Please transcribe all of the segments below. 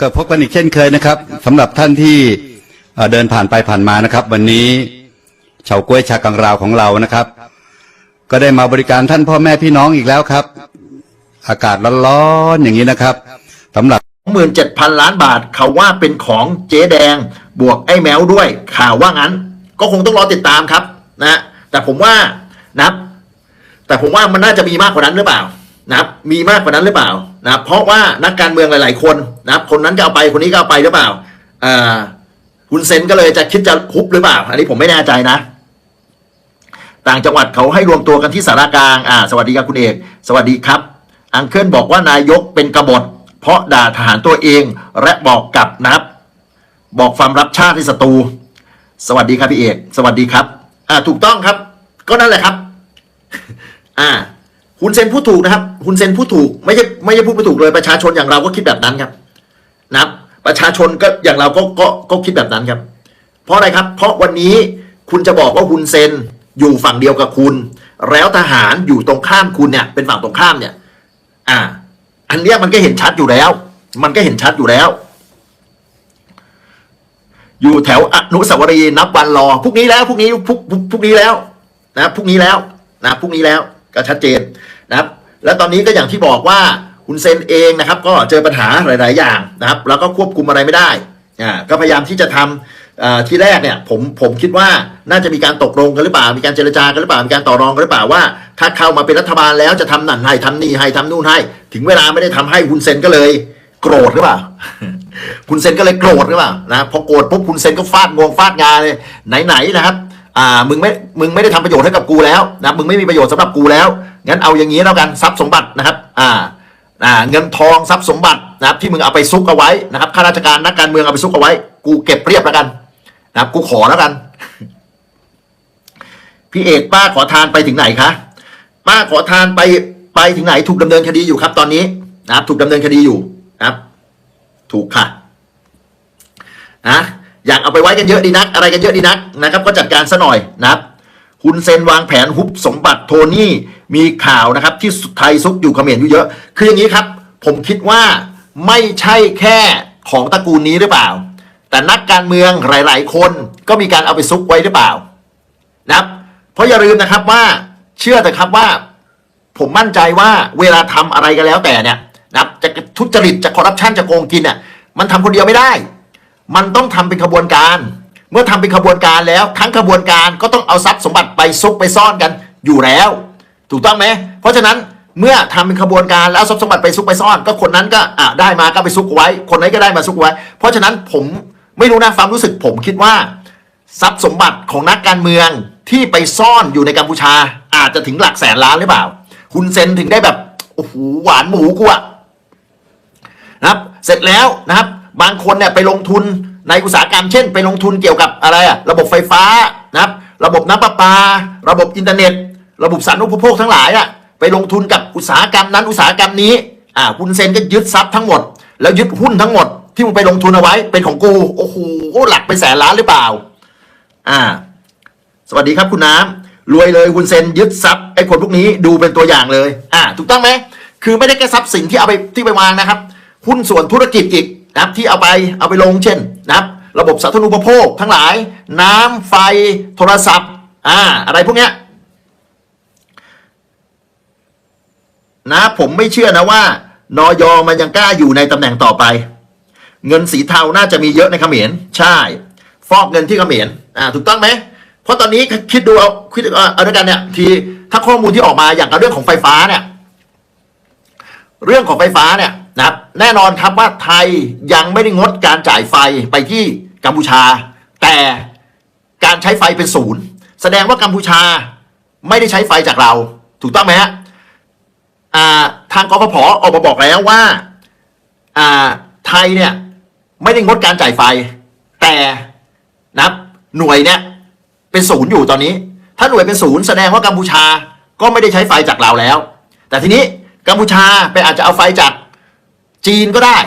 ก็พบกันอีกเช่นเคยนะครับสำหรับท่านที่เดินผ่านไปผ่านมานะครับ วันนี้เฉาก้วยชากังราวของเรานะครับ ก็ได้มาบริการท่านพ่อแม่พี่น้องอีกแล้วครับ อากาศร้อนๆอย่างนี้นะครับสำหรับ27,000 ล้านบาทเขาว่าเป็นของเจ๊แดง บวกไอ้แมวด้วย ข่าวว่างั้น ก็คงต้องรอติดตามครับ นะ แต่ผมว่านับแต่ผมว่ามันน่าจะมีมากกว่านั้นหรือเปล่า นะครับมีมากกว่านั้นหรือเปล่านะครับเพราะว่านักการเมืองหลาย ๆ คนนะครับคนนั้นก็เอาไปคนนี้ก็เอาไปหรือเปล่าอ่าคุณเซนก็เลยจะคิดจะคุบหรือเปล่า อันนี้ผมไม่แน่ใจนะ ต่างจังหวัดเขาให้รวมตัวกันที่สารากลางอ่า สวัสดีครับคุณเอก สวัสดีครับ อังเคิลบอกว่านายกเป็นกบฏ เพราะด่าทหารตัวเอง และบอกกับนับ บอกความรับชาติให้ศัตรูสวัสดีครับพี่เอก สวัสดีครับ อ่า ถูกต้องครับ ก็นั่นแหละครับ อ่า คุณเซนพูดถูกนะครับคุณเซนพูดถูกไม่ใช่ไม่ใช่พูดไม่ถูกเลยประชาชนอย่างเราก็คิดแบบนั้นครับนะครับประชาชนก็อย่างเราก็ก็ก็คิดแบบนั้นครับ เพราะอะไรครับ เพราะวันนี้คุณจะบอกว่าคุณเซนอยู่ฝั่งเดียวกับคุณ แล้วทหารอยู่ตรงข้ามคุณเนี่ย เป็นฝั่งตรงข้ามเนี่ย อ่า อันเนี้ยมันก็เห็นชัดอยู่แล้ว มันก็เห็นชัดอยู่แล้ว อยู่แถวอนุสาวรีย์นับวันรอพรุ่งนี้แล้วพรุ่งนี้พรุ่งพรุ่งพรุ่งนี้แล้ว นะพรุ่งนี้แล้ว นะพรุ่งนี้แล้ว ก็ชัดเจนนะครับ แล้วตอนนี้ก็อย่างที่บอกว่าคุณเซนเองนะครับ ก็เจอปัญหาหลาย ๆ อย่างนะครับ แล้วก็ควบคุมอะไรไม่ได้อ่าก็พยายามที่จะทำอ่าที่แรกเนี่ยผมผมคิดว่าน่าจะมีการตกลงกันหรือเปล่า มีการเจรจากันหรือเปล่ามีการต่อรองกันหรือเปล่าว่า ถ้าเข้ามาเป็นรัฐบาลแล้วจะทำนั่นให้ทำนี่ให้ทำนู่นให้ ถึงเวลาไม่ได้ทำให้คุณเซนก็เลย โกรธหรือเปล่าคุณเซนก็เลยโกรธหรือเปล่านะพอโกรธปุ๊บคุณเซนก็ฟาดงวงฟาดงาเลยไหนๆนะครับ อ่ามึงไม่มึงไม่ได้ทำประโยชน์ให้กับกูแล้วนะมึงไม่มีประโยชน์สำหรับกูแล้วงั้นเอาอย่างนี้แล้วกันทรัพย์สมบัตินะครับอ่าอ่าเงินทองทรัพย์สมบัตินะครับที่มึงเอาไปซุกเอาไว้นะครับข้าราชการนักการเมืองเอาไปซุกเอาไว้ กูเก็บเรียบแล้วกันนะครับกูขอแล้วกัน พี่เอกป้าขอทานไปถึงไหนคะป้าขอทานไปไปถึงไหน ถูกดำเนินคดีอยู่ครับ ตอนนี้นะครับ ถูกดำเนินคดีอยู่นะครับ ถูกค่ะนะ อยากเอาไปไว้กันเยอะดีนัก อะไรกันเยอะดีนักนะครับ ก็จัดการซะหน่อยนะครับคุณเซนวางแผนฮุบสมบัติโทนี่มีข่าวนะครับ ที่ไทยซุกอยู่เขมรอยู่เยอะ คืออย่างนี้ครับ ผมคิดว่าไม่ใช่แค่ของตระกูลนี้หรือเปล่า แต่นักการเมืองหลาย ๆ คนก็มีการเอาไปซุกไว้หรือเปล่านะครับ เพราะอย่าลืมนะครับว่าเชื่อแต่ครับว่า ผมมั่นใจว่าเวลาทำอะไรก็แล้วแต่เนี่ยนะครับจะทุจริตจะคอร์รัปชันจะโกงกินเนี่ยมันทำคนเดียวไม่ได้ มันต้องทำเป็นขบวนการ เมื่อทำเป็นขบวนการแล้ว ทั้งขบวนการก็ต้องเอาทรัพย์สมบัติไปซุกไปซ่อนกันอยู่แล้ว ถูกต้องไหมเพราะฉะนั้นเมื่อทำเป็นขบวนการแล้วทรัพย์สมบัติไปซุกไปซ่อน ก็คนนั้นก็อะได้มาก็ไปซุกไว้ คนนั้นก็ได้มาซุกไว้ เพราะฉะนั้นผมไม่รู้นะความรู้สึกผมคิดว่า ทรัพย์สมบัติของนักการเมืองที่ไปซ่อนอยู่ในกัมพูชา อาจจะถึงหลักแสนล้านหรือเปล่าคุณเซนถึงได้แบบโอ้โหหวานหมูกูอะนะครับ เสร็จแล้วนะครับ บางคนเนี่ยไปลงทุนในอุตสาหกรรมเช่น ไปลงทุนเกี่ยวกับอะไรอะระบบไฟฟ้านะครับระบบน้ำประปา ระบบอินเทอร์เน็ต ระบบสารณูปโภคทั้งหลายอะไปลงทุนกับอุตสาหกรรมนั้นอุตสาหกรรมนี้อ่าคุณเซนก็ยึดทรัพย์ทั้งหมด แล้วยึดหุ้นทั้งหมดที่มึงไปลงทุนเอาไว้เป็นของกูโอ้โหหลักเป็นแสนล้านหรือเปล่า อ่า สวัสดีครับคุณน้ำรวยเลยคุณเซนยึดทรัพย์ไอ้คนพวกนี้ดูเป็นตัวอย่างเลย อ่า ถูกต้องไหมคือไม่ได้แค่ทรัพย์สินที่เอาไปที่ไปวางนะครับหุ้นส่วนธุรกิจอีก นะครับที่เอาไปเอาไปลงเช่นนะครับระบบสาธารณูปโภคทั้งหลาย น้ำไฟโทรศัพท์อ่าอะไรพวกเนี้ยนะผมไม่เชื่อนะว่านอยมันยังกล้าอยู่ในตำแหน่งต่อไป เงินสีเทาน่าจะมีเยอะในเขมรใช่ ฟอกเงินที่เขมรอ่าถูกต้องไหมเพราะตอนนี้คิดดูเอาคิดเอาเอาด้วยกันเนี่ยทีถ้าข้อมูลที่ออกมาอย่างกับเรื่องของไฟฟ้าเนี่ย เรื่องของไฟฟ้าเนี่ย นะครับแน่นอนครับว่าไทยยังไม่ได้งดการจ่ายไฟไปที่กัมพูชา แต่การใช้ไฟเป็นศูนย์ แสดงว่ากัมพูชาไม่ได้ใช้ไฟจากเรา ถูกต้องไหมฮะทางกฟผออกมาบอกแล้วว่าไทยเนี่ยไม่ได้งดการจ่ายไฟ แต่นับหน่วยเนี่ยเป็นศูนย์อยู่ตอนนี้ ถ้าหน่วยเป็นศูนย์แสดงว่ากัมพูชาก็ไม่ได้ใช้ไฟจากเราแล้ว แต่ทีนี้กัมพูชาไปอาจจะเอาไฟจาก จีนก็ได้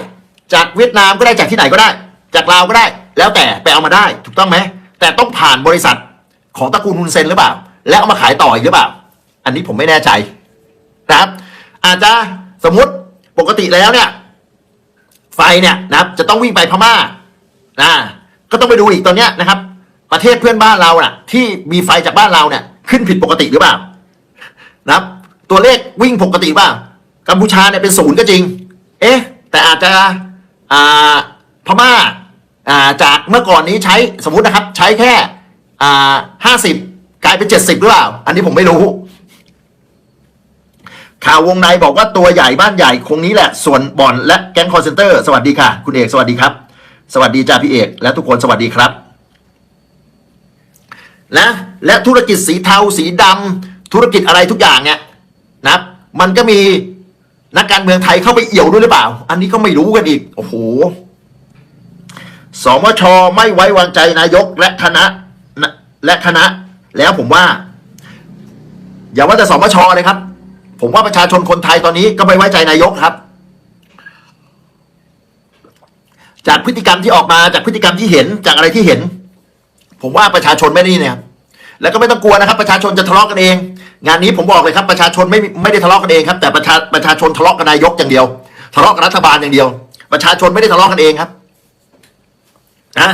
จากเวียดนามก็ได้จากที่ไหนก็ได้ จากลาวก็ได้ แล้วแต่ไปเอามาได้ ถูกต้องไหมแต่ต้องผ่านบริษัทของตระกูลฮุนเซนหรือเปล่า แล้วเอามาขายต่ออีกหรือเปล่า อันนี้ผมไม่แน่ใจนะครับ อาจจะสมมติปกติแล้วเนี่ย ไฟเนี่ยนะครับ จะต้องวิ่งไปพม่านะก็ต้องไปดูอีกตอนเนี้ยนะครับ ประเทศเพื่อนบ้านเราน่ะ ที่มีไฟจากบ้านเราเนี่ยขึ้นผิดปกติหรือเปล่านะครับ ตัวเลขวิ่งปกติป่ากัมพูชาเนี่ยเป็นศูนย์ก็จริง เอ๊ะ แต่อาจจะอ่าพม่าอ่าจากเมื่อก่อนนี้ใช้สมมุตินะครับ ใช้แค่อ่าห้าสิบกลายเป็นเจ็ดสิบหรือเปล่า อันนี้ผมไม่รู้ ข่าววงในบอกว่าตัวใหญ่บ้านใหญ่คงนี้แหละ ส่วนบ่อนและแก๊งคอร์เซนเตอร์ สวัสดีค่ะ คุณเอกสวัสดีครับ สวัสดีจ่าพี่เอก และทุกคนสวัสดีครับนะและธุรกิจสีเทาสีดำธุรกิจอะไรทุกอย่างเนี่ยนะมันก็มี นักการเมืองไทยเข้าไปเอี่ยวด้วยหรือเปล่า อันนี้ก็ไม่รู้กันอีก โอ้โห สมชไม่ไว้วางใจนายกและคณะและคณะ แล้วผมว่า อย่าว่าแต่สมชเลยครับ ผมว่าประชาชนคนไทยตอนนี้ก็ไม่ไว้ใจนายกครับ จากพฤติกรรมที่ออกมาจากพฤติกรรมที่เห็นจากอะไรที่เห็น ผมว่าประชาชนไม่ได้นี่ครับ แล้วก็ไม่ต้องกลัวนะครับ ประชาชนจะทะเลาะกันเอง งานนี้ผมบอกเลยครับประชาชนไม่ไม่ได้ทะเลาะกันเองครับ แต่ประชาประชาชนทะเลาะกับนายกอย่างเดียว ทะเลาะกับรัฐบาลอย่างเดียว ประชาชนไม่ได้ทะเลาะกันเองครับนะ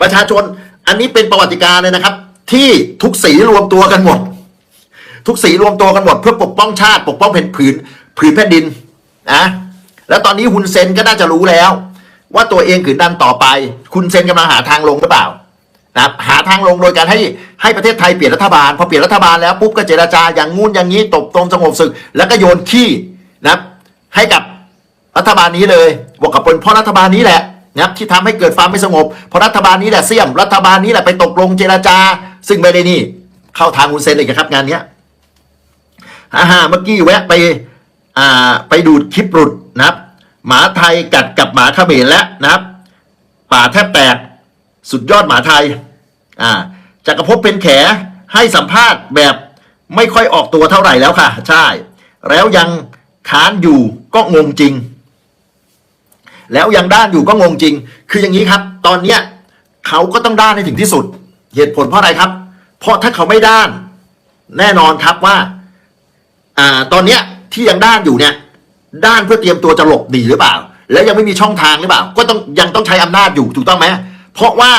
ประชาชนอันนี้เป็นประวัติการณ์เลยนะครับ ที่ทุกสีรวมตัวกันหมด ทุกสีรวมตัวกันหมด เพื่อปกป้องชาติ ปกป้องแผ่นผืนผืนแผ่นดินนะแล้วตอนนี้ฮุนเซนก็น่าจะรู้แล้ว ว่าตัวเองขืนดันต่อไป คุณเซนกำลังหาทางลงหรือเปล่า นะครับหาทางลงโดยการให้ให้ประเทศไทยเปลี่ยนรัฐบาลพอเปลี่ยนรัฐบาลแล้วปุ๊บก็เจรจาอย่างงู้นอย่างนี้ตบตรงสงบศึก แล้วก็โยนขี้นะครับให้กับรัฐบาลนี้เลยบอกกับเป็นเพราะรัฐบาลนี้แหละนะครับที่ทำให้เกิดความไม่สงบเพราะรัฐบาลนี้แหละเสี่ยมรัฐบาลนี้แหละไปตกลงเจรจา ซึ่งไม่ได้นี่เข้าทางคุณเซนเลยครับงานเนี้ยอ่าฮะเมื่อกี้แวะไปอ่าไปดูดคลิปหลุดนะครับ หมาไทยกัดกับหมาเขมรแล้วนะครับป่าแทบแตกสุดยอดหมาไทย อ่าจักรภพเป็นแขให้สัมภาษณ์แบบไม่ค่อยออกตัวเท่าไหร่แล้วค่ะ ใช่ แล้วยังค้านอยู่ก็งงจริง แล้วยังด้านอยู่ก็งงจริง คืออย่างนี้ครับ ตอนเนี้ยเขาก็ต้องด้านให้ถึงที่สุด เหตุผลเพราะอะไรครับ เพราะถ้าเขาไม่ด้าน แน่นอนครับว่า อ่า ตอนเนี้ยที่ยังด้านอยู่เนี่ย ด้านเพื่อเตรียมตัวจะหลบหนีหรือเปล่า แล้วยังไม่มีช่องทางหรือเปล่า ก็ต้องยังต้องใช้อำนาจอยู่ถูกต้องไหมเพราะว่า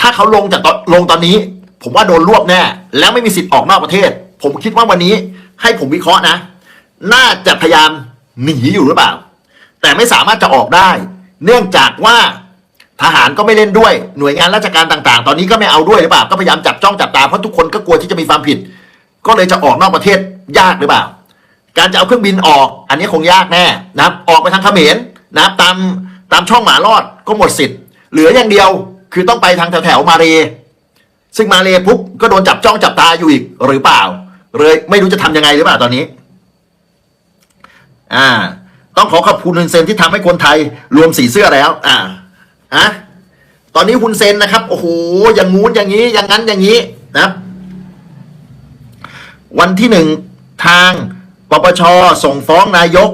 ถ้าเขาลงจากตอนลงตอนนี้ ผมว่าโดนรวบแน่ แล้วไม่มีสิทธิ์ออกนอกประเทศ ผมคิดว่าวันนี้ให้ผมวิเคราะห์นะ น่าจะพยายามหนีอยู่หรือเปล่า แต่ไม่สามารถจะออกได้ เนื่องจากว่าทหารก็ไม่เล่นด้วยหน่วยงานราชการต่าง ๆ ตอนนี้ก็ไม่เอาด้วยหรือเปล่า ก็พยายามจับจ้องจับตาเพราะทุกคนก็กลัวที่จะมีความผิด ก็เลยจะออกนอกประเทศยากหรือเปล่า การจะเอาเครื่องบินออก อันนี้คงยากแน่นะครับ ออกไปทางเขมรนะครับ ตามตามช่องหมาลอดก็หมดสิทธิ์ เหลืออย่างเดียว คือต้องไปทางแถวแถวมาเลซึ่งมาเลปุ๊บก็โดนจับจ้องจับตาอยู่อีกหรือเปล่า เลยไม่รู้จะทำยังไงหรือเปล่าตอนนี้ อ่า ต้องขอขอบคุณฮุนเซนที่ทำให้คนไทยรวมสีเสื้อแล้ว อ่าอะตอนนี้ฮุนเซนนะครับโอ้โหอย่างงู้นอย่างนี้ อย่างนั้นอย่างนี้นะวันที่หนึ่งทางปปชส่งฟ้องนายก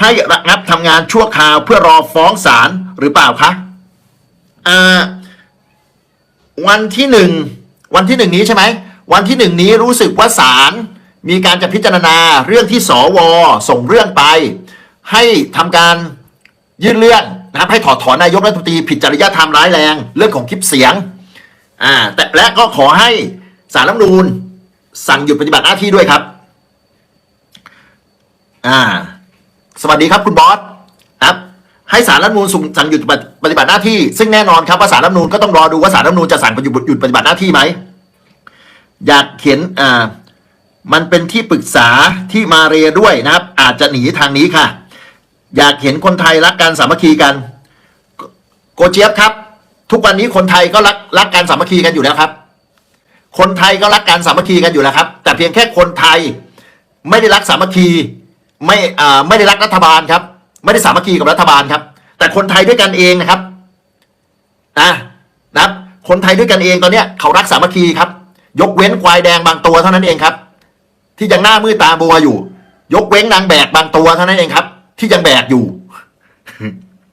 ให้ระงับทำงานชั่วคราวเพื่อรอฟ้องศาลหรือเปล่าคะอ่า วันที่หนึ่งวันที่หนึ่งนี้ใช่ไหมวันที่หนึ่งนี้รู้สึกว่าศาลมีการจะพิจารณาเรื่องที่สวส่งเรื่องไป ให้ทำการยื่นเรื่องนะครับให้ถอดถอนนายกรัฐมนตรีผิดจริยธรรมร้ายแรง เรื่องของคลิปเสียงอ่าแต่และก็ขอให้สารรัฐมนูญสั่งหยุดปฏิบัติหน้าที่ด้วยครับ อ่า สวัสดีครับคุณบอส ให้สารรัฐมนูญสั่งหยุดปฏิบัติหน้าที่ ซึ่งแน่นอนครับว่าสารรัฐมนูญก็ต้องรอดูว่าสารรัฐมนูญจะสั่งหยุดหยุดปฏิบัติหน้าที่ไหมอยากเขียนอ่ามันเป็นที่ปรึกษาที่มาเรียด้วยนะครับ อาจจะหนีทางนี้ค่ะ อยากเห็นคนไทยรักกันสามัคคีกันโกโกเจี๊ยบครับ ทุกวันนี้คนไทยก็รักรักกันสามัคคีกันอยู่แล้วครับ คนไทยก็รักกันสามัคคีกันอยู่แล้วครับ แต่เพียงแค่คนไทยไม่ได้รักสามัคคีไม่อ่าไม่ได้รักรัฐบาลครับ ไม่ได้สามัคคีกับรัฐบาลครับ แต่คนไทยด้วยกันเองนะครับนะนะคนไทยด้วยกันเองตอนเนี้ยเขารักสามัคคีครับ ยกเว้นควายแดงบางตัวเท่านั้นเองครับ ที่ยังหน้ามืดตาบัวอยู่ ยกเว้นนางแบกบางตัวเท่านั้นเองครับ ที่ยังแบกอยู่